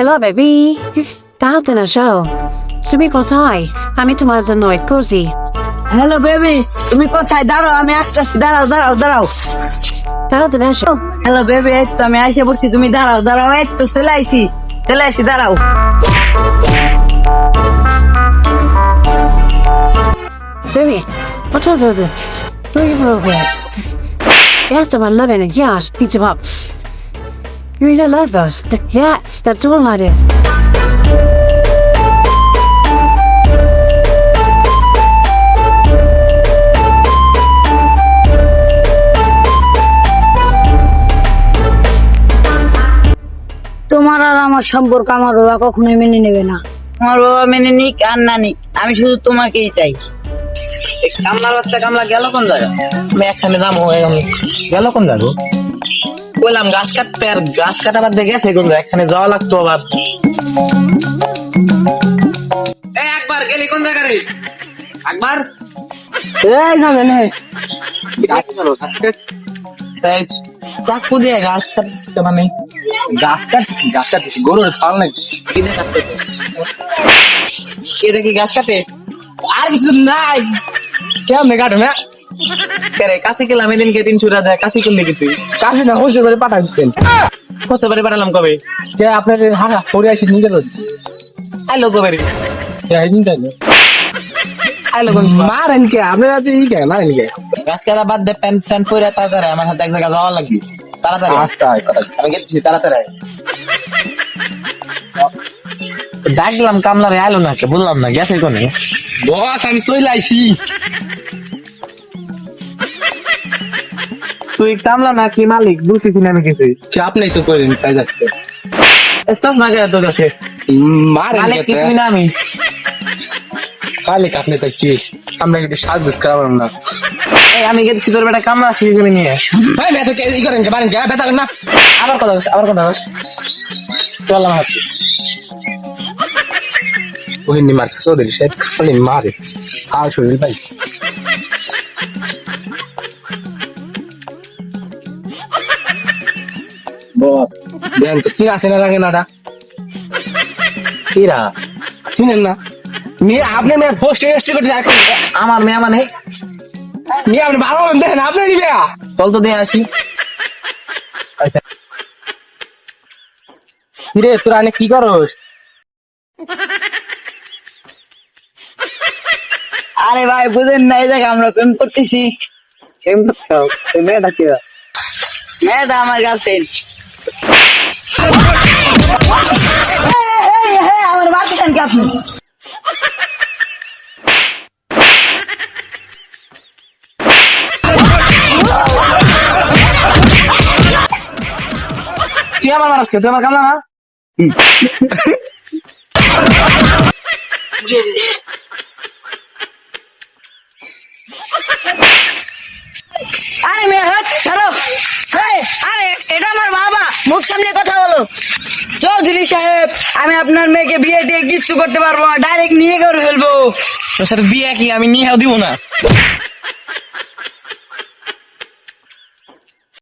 Hello baby তাহলে না show তুমি কোথায় আমি তোমার জন্য ওয়েট করছি হ্যালো বেবি তুমি কোথায় দাঁড়াও আমি আসতেছি দাঁড়াও দাঁড়াও দাঁড়াও না শো হ্যালো বেবি এই তো আমি আইসে পড়ছি তুমি দাঁড়াও দাঁড়াও এই তো চলে আইছি চলে আইছি দাঁড়াও? Do you know this? Yes, I'm loving it. Yes, pizza pops. You really love those. Yes, that's all I did. তোমার আর আমার সম্পর্ক আমার বাবা কখনোই মেনে নেবে না। আমার বাবা মেনে নিক আর না নিক আমি শুধু তোমাকেই চাই। কামলার বাচ্চা কামলা গেল কোন জায়গা আমি এখানে যাব আমি গেল। কোন যাব বললাম গাছ কাটতে আর গাছ কাটা বাদ গেছে কোন এখানে যাওয়া লাগতো আবার। একবার গেলি কোন জায়গা রে? একবার? এই যাবে না তাই চাকু দিয়ে গাছ কাটছে মানে। গাছ কাটছি গাছ কাটছি গরুর খাওয়াল নাকি? কিনে গাছ কাটে এটা কি গাছ কাটে? আর কিছু নাই। কেমনে কাটে না কেরে কাছে গেলাম এদিন কে টাকা দেয় কাছে করলে কি তুই? কাছে না হোসের বাড়ি পাঠা দিচ্ছেন হোসের বাড়ি পাঠালাম কবে? কে আপনার পরে আসি নিয়ে গেল আইলো কবে রে? আইলো মারেন কে আপনারা তো ই কে মারেন কে? গাছ কাটা বাদ দে প্যান্ট পরে তাড়াতাড়ি আমার হাতে এক জায়গায় যাওয়া লাগবে। তাড়াতাড়ি। আয়। আচ্ছা আমি গেছি তাড়াতাড়ি। ডাকলাম কামলারে আইলো না কে বললাম না গেছে কোনে? বস আমি চলে আইছি। তুই কামলা না কি মালিক? বুঝছি কিনা আমি কিছু চাপ নাই তো করেন তাই যাচ্ছে। স্টপ না গেছে তোর কাছে। মালিক তুই না আমি। মালিক আপনি তো কি আমরা কিন্তু সাজগোজ করাবেন না। এই আমি গেছি তোর বেটা কামলা আসি করে নিয়ে আস। ভাই মেয়ে কে ই করেন কে? মারেন কে? বেতা না। আবার কথা আবার কথা। চললাম হাতে। ওহিনী মারছে চৌধুরী সাহেব খালি মারে। আর শরীর ভাই? দেন তো চিনা লাগে নাটা চিনেন না? মেয়ে আপনি মেয়ে করতে আমার মেয়ে মানে? মেয়ে আপনি ভালো দেখেন আপনি নিবে চল তো দিয়ে আসি। কিরে তোরা অনেক কি করস? আরে ভাই বুঝেন না এই জায়গা আমরা প্রেম করতেছি। করছ? মেয়েটা কিরা? মেয়েটা আমার গার্লফ্রেন্ড আমার বাচ্চা কি আপনি তুই আমার মারাস কে? তুই আমার কামলা না? আরে মেয়ে হাত ছাড়ো। এই, আরে এটা আমার বাবা মুখ সামনে কথা বলো। চৌধুরী সাহেব, আমি আপনার মেয়েকে বিয়ে দিয়ে কিচ্ছু করতে পারব না, ডাইরেক্ট নিয়ে করে ফেলব। তোর সাথে বিয়ে কি? আমি নিয়েও দিব না।